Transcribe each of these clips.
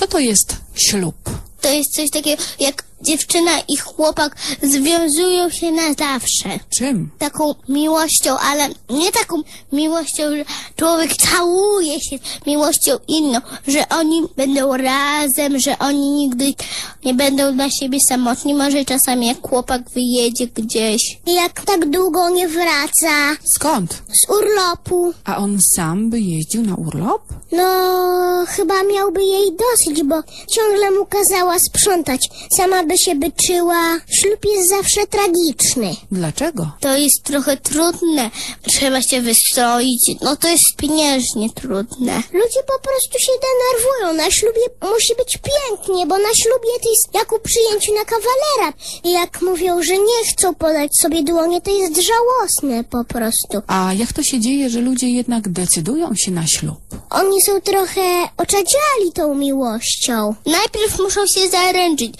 Co to jest ślub? To jest coś takiego, jak dziewczyna i chłopak związują się na zawsze. Czym? Taką miłością, ale nie taką miłością, że człowiek całuje się miłością inną, że oni będą razem, że oni nigdy nie będą dla siebie samotni. Może czasami jak chłopak wyjedzie gdzieś. Jak tak długo nie wraca Skąd? z urlopu. A on sam by jeździł na urlop? No, chyba miałby jej dosyć, bo ciągle mu kazała sprzątać. Sama by się byczyła. Ślub jest zawsze tragiczny. Dlaczego? To jest trochę trudne. Trzeba się wystroić. No to jest pieniężnie trudne. Ludzie po prostu się denerwują. Na ślubie musi być pięknie, bo na ślubie to jest jak u przyjęciu na kawalera. I jak mówią, że nie chcą podać sobie dłonie, to jest żałosne po prostu. A jak to się dzieje, że ludzie jednak decydują się na ślub? Oni są trochę oczadziali tą miłością. Najpierw muszą się zaręczyć,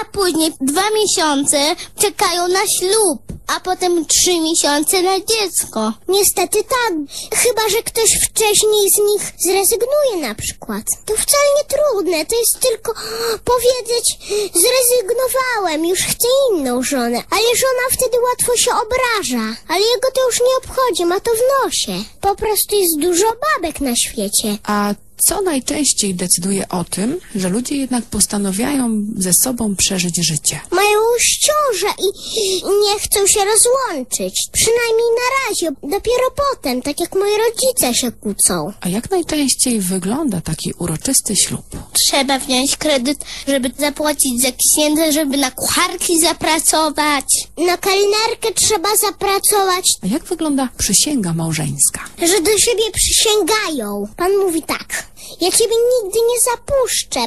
a później dwa miesiące czekają na ślub, a potem trzy miesiące na dziecko. Niestety tak, chyba że ktoś wcześniej z nich zrezygnuje na przykład. To wcale nie trudne, to jest tylko powiedzieć zrezygnowałem, już chcę inną żonę, ale żona wtedy łatwo się obraża, ale jego to już nie obchodzi, ma to w nosie. Po prostu jest dużo babek na świecie. A co najczęściej decyduje o tym, że ludzie jednak postanawiają ze sobą przeżyć życie? Ściążę i nie chcą się rozłączyć. Przynajmniej na razie. Dopiero potem, tak jak moi rodzice się kłócą. A jak najczęściej wygląda taki uroczysty ślub? Trzeba wziąć kredyt, żeby zapłacić za księdza, żeby na kucharki zapracować. Na kelnerkę trzeba zapracować, A jak wygląda przysięga małżeńska? że do siebie przysięgają. Pan mówi tak. Ja ciebie nigdy nie zapuszczę,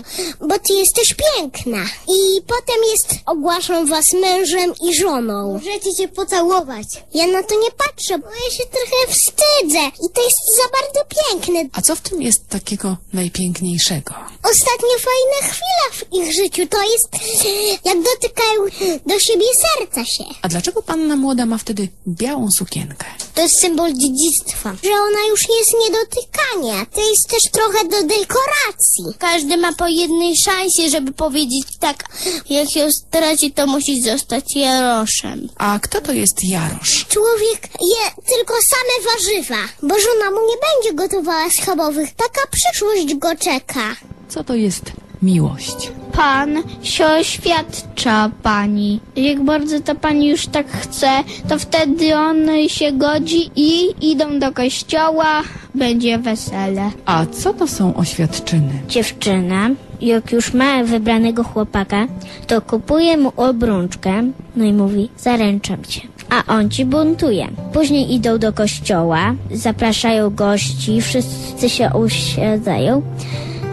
bo ty jesteś piękna. I potem jest, ogłaszam was mężem i żoną. Możecie cię pocałować. Ja na to nie patrzę, bo ja się trochę wstydzę. I to jest za bardzo piękne. A co w tym jest takiego najpiękniejszego? Ostatnio fajna chwila w ich życiu to jest, jak dotykają do siebie serca się. A dlaczego panna młoda ma wtedy białą sukienkę? To jest symbol dziedzictwa. Że ona już nie jest niedotykania. To jest też trochę do dekoracji. Każdy ma po jednej szansie, żeby powiedzieć tak, jak się straci, to musi zostać Jaroszem. A kto to jest Jarosz? Człowiek je tylko same warzywa, bo żona mu nie będzie gotowała schabowych. Taka przyszłość go czeka. Co to jest miłość? Pan się oświadcza pani. Jak bardzo ta pani już tak chce, to wtedy on się godzi i idą do kościoła, będzie wesele. A co to są oświadczyny? Dziewczyna, jak już ma wybranego chłopaka, to kupuje mu obrączkę, no i mówi, zaręczam cię. A on ci buntuje. Później idą do kościoła, zapraszają gości, wszyscy się usiadzają,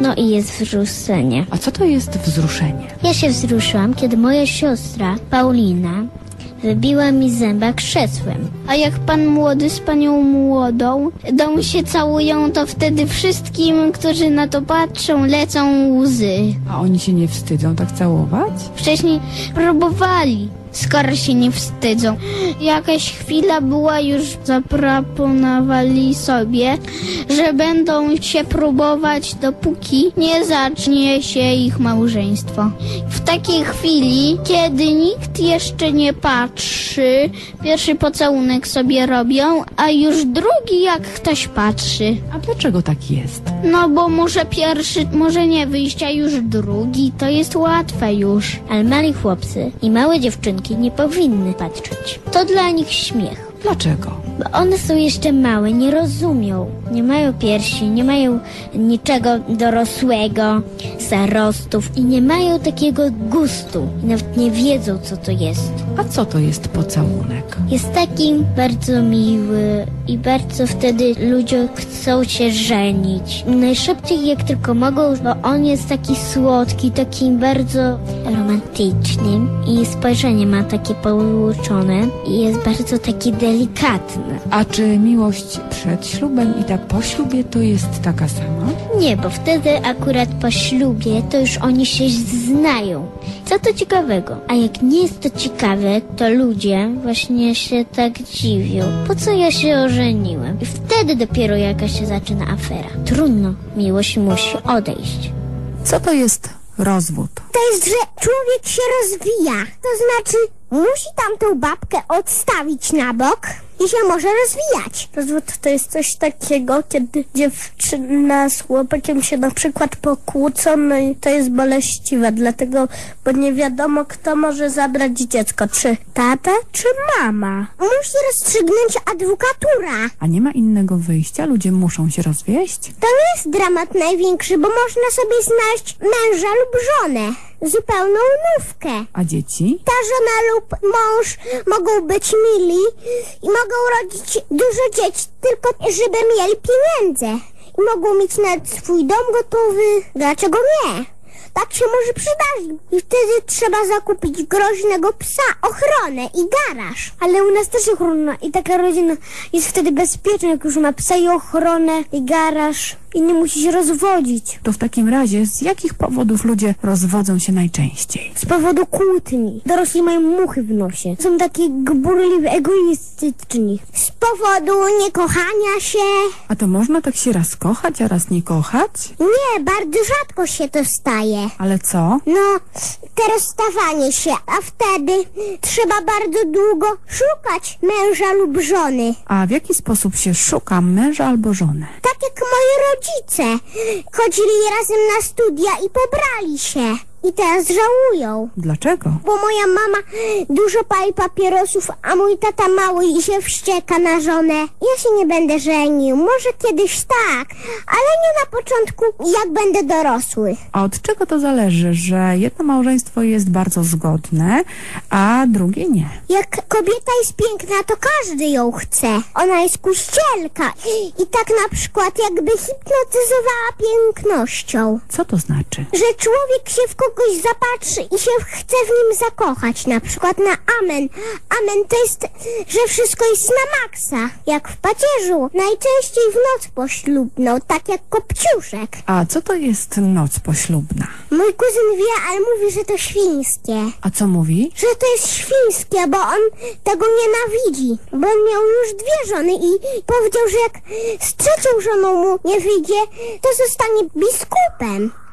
no i jest wzruszenie. A co to jest wzruszenie? Ja się wzruszyłam, kiedy moja siostra, Paulina, wybiła mi zęba krzesłem. A jak pan młody z panią młodą dom się całują, to wtedy wszystkim, którzy na to patrzą, lecą łzy. A oni się nie wstydzą tak całować? Wcześniej próbowali, skoro się nie wstydzą. Jakaś chwila była już, zaproponowali sobie, że będą się próbować, dopóki nie zacznie się ich małżeństwo. W takiej chwili, kiedy nikt jeszcze nie patrzy, pierwszy pocałunek sobie robią, a już drugi jak ktoś patrzy. A dlaczego tak jest? No bo może pierwszy może nie wyjść, a już drugi, to jest łatwe już. Ale mali chłopcy i małe dziewczynki nie powinny patrzeć. To dla nich śmiech. Dlaczego? Bo one są jeszcze małe, nie rozumią. Nie mają piersi, nie mają niczego dorosłego, zarostów i nie mają takiego gustu. I nawet nie wiedzą, co to jest. A co to jest pocałunek? Jest taki bardzo miły i bardzo wtedy ludzie chcą się żenić. Najszybciej jak tylko mogą, bo on jest taki słodki, taki bardzo romantyczny i spojrzenie ma takie połączone i jest bardzo taki delikatny. A czy miłość przed ślubem i ta po ślubie to jest taka sama? Nie, bo wtedy akurat po ślubie to już oni się znają. Co to ciekawego? A jak nie jest to ciekawe, to ludzie właśnie się tak dziwią. Po co ja się ożeniłem? I wtedy dopiero jakaś się zaczyna afera. Trudno, miłość musi odejść. Co to jest rozwód? To jest, że człowiek się rozwija. To znaczy, musi tamtą babkę odstawić na bok i się może rozwijać. Rozwód to jest coś takiego, kiedy dziewczyna z chłopakiem się na przykład pokłócą, no i to jest boleściwe, dlatego, bo nie wiadomo, kto może zabrać dziecko, czy tata, czy mama. Musi rozstrzygnąć adwokatura. A nie ma innego wyjścia? Ludzie muszą się rozwieść? To nie jest dramat największy, bo można sobie znaleźć męża lub żonę. Zupełną nówkę. A dzieci? Ta żona lub mąż mogą być mili i mogą rodzić dużo dzieci, tylko żeby mieli pieniądze. I mogą mieć nawet swój dom gotowy. Dlaczego nie? Tak się może przydarzyć. I wtedy trzeba zakupić groźnego psa, ochronę i garaż. Ale u nas też ochrona i taka rodzina jest wtedy bezpieczna, jak już ma psa i ochronę i garaż i nie musi się rozwodzić. To w takim razie z jakich powodów ludzie rozwodzą się najczęściej? Z powodu kłótni. Dorośli mają muchy w nosie. Są takie gburliwi, egoistyczni. Z powodu niekochania się. A to można tak się raz kochać, a raz nie kochać? Nie, bardzo rzadko się to staje. Ale co? No, te rozstawanie się, a wtedy trzeba bardzo długo szukać męża lub żony. A w jaki sposób się szuka męża albo żonę? Tak jak moi rodzice. Chodzili razem na studia i pobrali się. I teraz żałują. Dlaczego? Bo moja mama dużo pali papierosów, a mój tata mały i się wścieka na żonę. Ja się nie będę żenił. Może kiedyś tak, ale nie na początku, jak będę dorosły. A od czego to zależy, że jedno małżeństwo jest bardzo zgodne, a drugie nie? Jak kobieta jest piękna, to każdy ją chce. Ona jest kuścielka. I tak na przykład jakby hipnotyzowała pięknością. Co to znaczy? Że człowiek się w kogoś zapatrzy i się chce w nim zakochać. Na przykład na amen. Amen to jest, że wszystko jest na maksa. Jak w pacierzu. Najczęściej w noc poślubną, tak jak kopciuszek. A co to jest noc poślubna? Mój kuzyn wie, ale mówi, że to świńskie. A co mówi? że to jest świńskie, bo on tego nienawidzi. Bo on miał już dwie żony i powiedział, że jak z trzecią żoną mu nie wyjdzie, to zostanie biskupem.